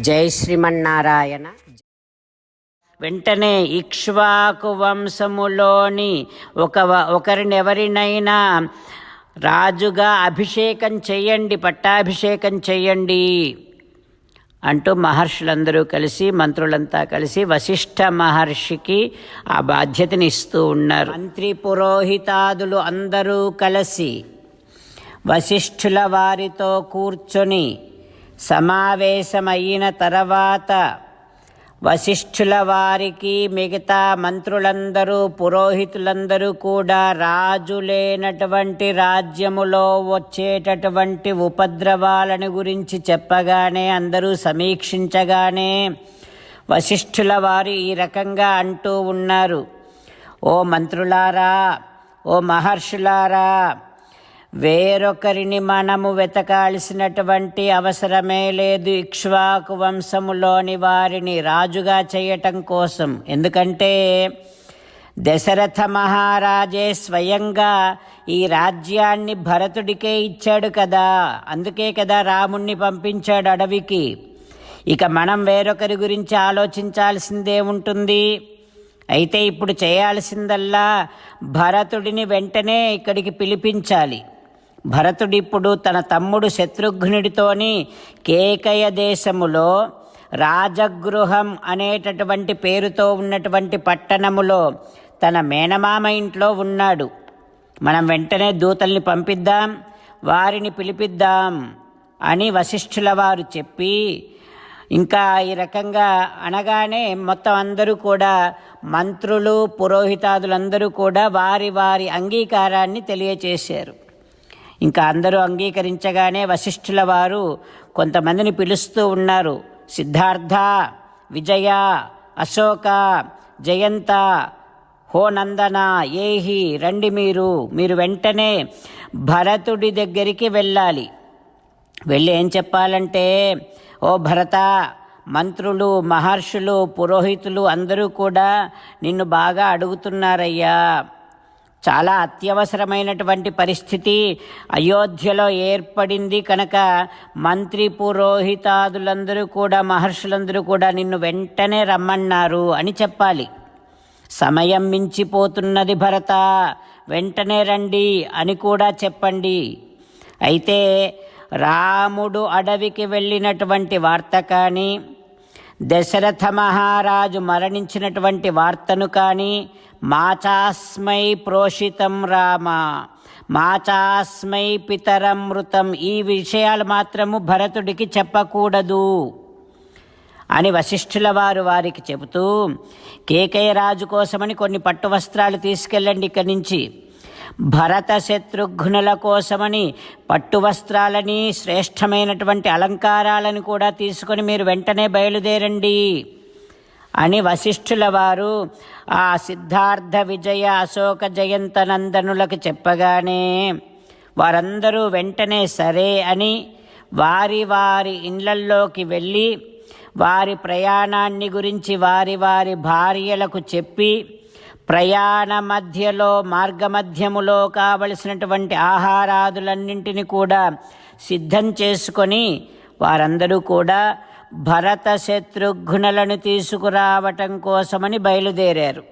జై శ్రీమన్నారాయణ. వెంటనే ఇక్ష్వాకు వంశములోని ఒక వ- ఒకరిని ఎవరినైనా రాజుగా అభిషేకం చెయ్యండి పట్టాభిషేకం చెయ్యండి అంటూ మహర్షులందరూ కలిసి మంత్రులంతా కలిసి వశిష్ఠ మహర్షికి ఆ బాధ్యతని ఇస్తూ ఉన్నారు. మంత్రి పురోహితాదులు అందరూ కలిసి వశిష్ఠుల వారితో కూర్చొని సమావేశమైన తర్వాత వశిష్ఠుల వారికి మిగతా మంత్రులందరూ పురోహితులందరూ కూడా రాజు లేనటువంటి రాజ్యములో వచ్చేటటువంటి ఉపద్రవాలను గురించి చెప్పగానే అందరూ సమీక్షించగానే వశిష్ఠుల వారు ఈ రకంగా అంటూ ఉన్నారు. ఓ మంత్రులారా ఓ మహర్షులారా వేరొకరిని మనము వెతకాల్సినటువంటి అవసరమే లేదు ఇక్ష్వాకు వంశములోని వారిని రాజుగా చేయటం కోసం. ఎందుకంటే దశరథ మహారాజే స్వయంగా ఈ రాజ్యాన్ని భరతుడికే ఇచ్చాడు కదా. అందుకే కదా రాముణ్ణి పంపించాడు అడవికి. ఇక మనం వేరొకరి గురించి ఆలోచించాల్సిందే ఉంటుంది. అయితే ఇప్పుడు చేయాల్సిందల్లా భరతుడిని వెంటనే ఇక్కడికి పిలిపించాలి. భరతుడిప్పుడు తన తమ్ముడు శత్రుఘ్నుడితోని కేకయ దేశములో రాజగృహం అనేటటువంటి పేరుతో ఉన్నటువంటి పట్టణములో తన మేనమామ ఇంట్లో ఉన్నాడు. మనం వెంటనే దూతల్ని పంపిద్దాం వారిని పిలిపిద్దాం అని వశిష్ఠుల వారు చెప్పి ఇంకా ఈ రకంగా అనగానే మొత్తం అందరూ కూడా మంత్రులు పురోహితాదులందరూ కూడా వారి వారి అంగీకారాన్ని తెలియచేశారు. ఇంకా అందరూ అంగీకరించగానే వశిష్ఠుల వారు కొంతమందిని పిలుస్తూ ఉన్నారు. సిద్ధార్థ విజయ అశోక జయంత హో నందన ఏహి రండి మీరు. మీరు వెంటనే భరతుడి దగ్గరికి వెళ్ళాలి. వెళ్ళి ఏం చెప్పాలంటే ఓ భరత మంత్రులు మహర్షులు పురోహితులు అందరూ కూడా నిన్ను బాగా అడుగుతున్నారయ్యా. చాలా అత్యవసరమైనటువంటి పరిస్థితి. అయోధ్యలో ఏర్పడింది కనుక మంత్రి పురోహితాదులందరూ కూడా మహర్షులందరూ కూడా నిన్ను వెంటనే రమ్మన్నారు అని చెప్పాలి. సమయం మించిపోతున్నది భరత వెంటనే రండి అని కూడా చెప్పండి. అయితే రాముడు అడవికి వెళ్ళినటువంటి వార్త కానీ దశరథ మహారాజు మరణించినటువంటి వార్తను కానీ మాచాస్మై ప్రోషితం రామ మాచాస్మై పితరం మృతం ఈ విషయాలు మాత్రము భరతుడికి చెప్పకూడదు అని వశిష్ఠుల వారు వారికి చెబుతూ కేకయ్య రాజు కోసమని కొన్ని పట్టు వస్త్రాలు తీసుకెళ్ళండి ఇక్కడి నుంచి. భరత శత్రుఘ్నుల కోసమని పట్టు వస్త్రాలని శ్రేష్టమైనటువంటి అలంకారాలను కూడా తీసుకొని మీరు వెంటనే బయలుదేరండి. అని వశిష్ఠుల వారు ఆ సిద్ధార్థ విజయ అశోక జయంత నందనులకు చెప్పగానే వారందరూ వెంటనే సరే అని వారి వారి ఇండ్లల్లోకి వెళ్ళి వారి ప్రయాణాన్ని గురించి వారి వారి భార్యలకు చెప్పి ప్రయాణ మధ్యలో మార్గమధ్యములో కావలసినటువంటి ఆహారాదులన్నింటినీ కూడా సిద్ధం చేసుకొని వారందరూ కూడా భరత శత్రుఘ్నులను తీసుకురావటం కోసమని బయలుదేరారు.